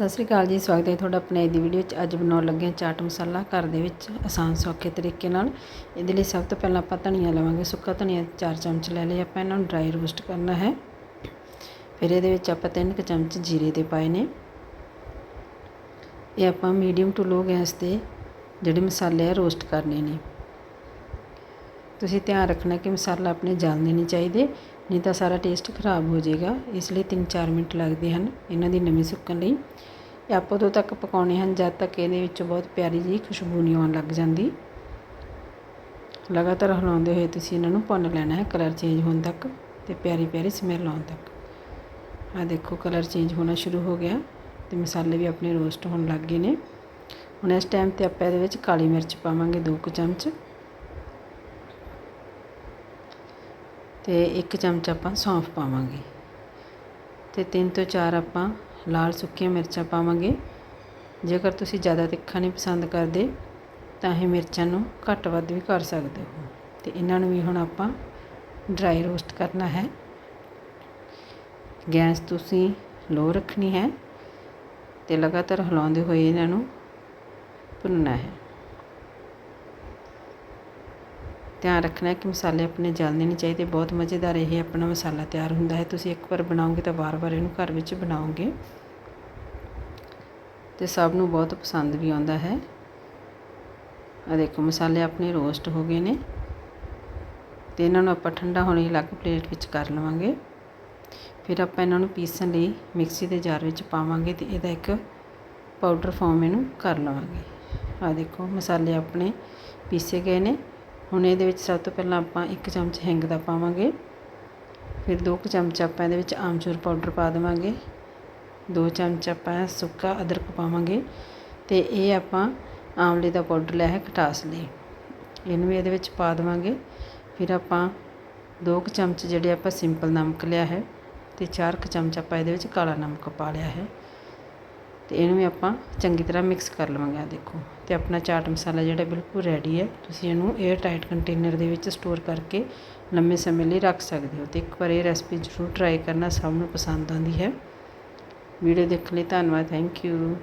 ਸਤਿ ਸ੍ਰੀ ਅਕਾਲ ਜੀ, ਸਵਾਗਤ ਹੈ ਤੁਹਾਡਾ ਆਪਣੇ ਦੀ ਵੀਡੀਓ 'ਚ। ਅੱਜ ਬਣਾਉਣ ਲੱਗੇ ਹਾਂ ਚਾਟ ਮਸਾਲਾ ਘਰ ਦੇ ਵਿੱਚ ਆਸਾਨ, ਸੌਖੇ ਤਰੀਕੇ ਨਾਲ। ਇਹਦੇ ਲਈ ਸਭ ਤੋਂ ਪਹਿਲਾਂ ਆਪਾਂ ਧਨੀਆ ਲਵਾਂਗੇ, ਸੁੱਕਾ ਧਨੀਆ 4 ਚਮਚ ਲੈ ਲਏ। ਆਪਾਂ ਇਹਨਾਂ ਨੂੰ ਡਰਾਈ ਰੋਸਟ ਕਰਨਾ ਹੈ। ਫਿਰ ਇਹਦੇ ਵਿੱਚ ਆਪਾਂ 3 ਕੁ ਚਮਚ ਜੀਰੇ ਦੇ ਪਾਏ ਨੇ। ਇਹ ਆਪਾਂ ਮੀਡੀਅਮ ਟੂ ਲੋ ਗੈਸ ਤੇ ਜਿਹੜੇ ਮਸਾਲੇ ਆ ਰੋਸਟ ਕਰਨੇ ਨੇ। ਤੁਸੀਂ ਧਿਆਨ ਰੱਖਣਾ ਕਿ ਮਸਾਲਾ ਆਪਣੇ ਜਲਦੇ ਨਹੀਂ ਚਾਹੀਦੇ, ਨਹੀਂ ਤਾਂ ਸਾਰਾ ਟੇਸਟ ਖਰਾਬ ਹੋ ਜਾਏਗਾ। ਇਸ ਲਈ 3-4 ਮਿੰਟ ਲੱਗਦੇ ਹਨ ਇਹਨਾਂ ਦੀ ਨਮੀ ਸੁੱਕਣ ਲਈ। ਇਹ ਆਪਾਂ ਉਦੋਂ ਤੱਕ ਪਕਾਉਣੇ ਹਨ ਜਦ ਤੱਕ ਇਹਦੇ ਵਿੱਚੋਂ ਬਹੁਤ ਪਿਆਰੀ ਜਿਹੀ ਖੁਸ਼ਬੂ ਨਹੀਂ ਆਉਣ ਲੱਗ ਜਾਂਦੀ। ਲਗਾਤਾਰ ਹਿਲਾਉਂਦੇ ਹੋਏ ਤੁਸੀਂ ਇਹਨਾਂ ਨੂੰ ਭੁੰਨ ਲੈਣਾ ਹੈ ਕਲਰ ਚੇਂਜ ਹੋਣ ਤੱਕ ਤੇ ਪਿਆਰੀ ਪਿਆਰੀ ਸਮੈਲ ਆਉਣ ਤੱਕ। ਆ ਦੇਖੋ ਕਲਰ ਚੇਂਜ ਹੋਣਾ ਸ਼ੁਰੂ ਹੋ ਗਿਆ ਤੇ ਮਸਾਲੇ ਵੀ ਆਪਣੇ ਰੋਸਟ ਹੋਣ ਲੱਗ ਗਏ ਨੇ। ਹੁਣ ਇਸ ਟਾਈਮ ਤੇ ਆਪਾਂ ਇਹਦੇ ਵਿੱਚ ਕਾਲੀ ਮਿਰਚ ਪਾਵਾਂਗੇ 2 ਕੁ ਚਮਚ। ਤੇ ਇੱਕ ਚਮਚ ਆਪਾਂ ਸੌਂਫ ਪਾਵਾਂਗੇ। ਤੇ ਤਿੰਨ ਤੋਂ ਚਾਰ ਆਪਾਂ ਲਾਲ ਸੁੱਕੀਆਂ ਮਿਰਚਾਂ ਪਾਵਾਂਗੇ। ਜੇਕਰ ਤੁਸੀਂ ਜ਼ਿਆਦਾ ਤਿੱਖਾ ਨਹੀਂ ਪਸੰਦ ਕਰਦੇ, ਤਾਂ ਇਹ ਮਿਰਚਾਂ ਨੂੰ ਘੱਟ ਵੱਧ ਵੀ ਕਰ ਸਕਦੇ ਹੋ। ਤੇ ਇਹਨਾਂ ਨੂੰ ਵੀ ਹੁਣ ਆਪਾਂ ਡਰਾਈ ਰੋਸਟ ਕਰਨਾ ਹੈ। ਗੈਸ ਤੁਸੀਂ ਲੋ ਰੱਖਣੀ ਹੈ ਤੇ ਲਗਾਤਾਰ ਹਿਲਾਉਂਦੇ ਹੋਏ ਇਹਨਾਂ ਨੂੰ ਭੁੰਨਣਾ ਹੈ। ਧਿਆਨ ਰੱਖਣਾ ਕਿ ਮਸਾਲੇ ਆਪਣੇ ਜਲਦੇ ਨਹੀਂ ਚਾਹੀਦੇ, ਬਹੁਤ ਮਜ਼ੇਦਾਰ ਇਹ ਆਪਣਾ ਮਸਾਲਾ ਤਿਆਰ ਹੁੰਦਾ ਹੈ। ਤੁਸੀਂ ਇੱਕ ਵਾਰ ਬਣਾਓਗੇ ਤਾਂ ਵਾਰ-ਵਾਰ ਇਹਨੂੰ ਘਰ ਵਿੱਚ ਬਣਾਓਗੇ। ਤੇ ਸਭ ਨੂੰ ਬਹੁਤ ਪਸੰਦ ਵੀ ਆਉਂਦਾ ਹੈ। ਆ ਦੇਖੋ, ਮਸਾਲੇ ਆਪਣੇ ਰੋਸਟ ਹੋ ਗਏ ਨੇ। ਤੇ ਇਹਨਾਂ ਨੂੰ ਆਪਾਂ ਠੰਡਾ ਹੋਣੇ ਅਲੱਗ ਪਲੇਟ ਵਿੱਚ ਕਰ ਲਵਾਂਗੇ। ਫਿਰ ਆਪਾਂ ਇਹਨਾਂ ਨੂੰ ਪੀਸਣ ਲਈ ਮਿਕਸੀ ਦੇ ਜਾਰ ਵਿੱਚ ਪਾਵਾਂਗੇ ਤੇ ਇਹਦਾ ਇੱਕ ਪਾਊਡਰ ਫਾਰਮ ਇਹਨੂੰ ਕਰ ਲਵਾਂਗੇ। ਆ ਦੇਖੋ, ਮਸਾਲੇ ਆਪਣੇ ਪੀਸੇ ਗਏ ਨੇ। ਹੁਣ ਇਹਦੇ ਵਿੱਚ ਸਭ ਤੋਂ ਪਹਿਲਾਂ ਆਪਾਂ ਇੱਕ ਚਮਚ ਹਿੰਗ ਦਾ ਪਾਵਾਂਗੇ। ਫਿਰ 2 ਚਮਚ ਆਪਾਂ ਇਹਦੇ ਵਿੱਚ ਆਮਚੂਰ ਪਾਊਡਰ ਪਾ ਦੇਵਾਂਗੇ। 2 ਚਮਚ ਆਪਾਂ ਸੁੱਕਾ ਅਦਰਕ ਪਾਵਾਂਗੇ ਤੇ ਇਹ ਆਪਾਂ ਆਮਲੇ ਦਾ ਪਾਊਡਰ ਲਿਆ ਹੈ ਖਟਾਸ ਲਈ ਇਹਨੂੰ ਵੀ ਇਹਦੇ ਵਿੱਚ ਪਾ ਦੇਵਾਂਗੇ। ਫਿਰ ਆਪਾਂ 2 ਚਮਚ ਜਿਹੜੇ ਆਪਾਂ ਸਿੰਪਲ ਨਮਕ ਲਿਆ ਹੈ ਤੇ 4 ਚਮਚ ਆਪਾਂ ਇਹਦੇ ਵਿੱਚ ਕਾਲਾ ਨਮਕ ਪਾ ਲਿਆ ਹੈ। ਤੇ ਇਹਨੂੰ ਵੀ ਆਪਾਂ ਚੰਗੀ ਤਰ੍ਹਾਂ ਮਿਕਸ ਕਰ ਲਵਾਂਗੇ ਆ ਦੇਖੋ। ਤੇ ਆਪਣਾ ਚਾਟ ਮਸਾਲਾ ਜਿਹੜਾ ਬਿਲਕੁਲ ਰੈਡੀ ਹੈ, ਤੁਸੀਂ ਇਹਨੂੰ 에ਅਰ ਟਾਈਟ ਕੰਟੇਨਰ ਦੇ ਵਿੱਚ ਸਟੋਰ ਕਰਕੇ ਲੰਮੇ ਸਮੇਂ ਲਈ ਰੱਖ ਸਕਦੇ ਹੋ। ਤੇ ਇੱਕ ਵਾਰ ਇਹ ਰੈਸਪੀ ਜ਼ਰੂਰ ਟਰਾਈ ਕਰਨਾ, ਸਭ ਨੂੰ ਪਸੰਦ ਆਉਂਦੀ ਹੈ। ਵੀਡੀਓ ਦੇਖਣ ਲਈ ਧੰਨਵਾਦ ਥੈਂਕ ਯੂ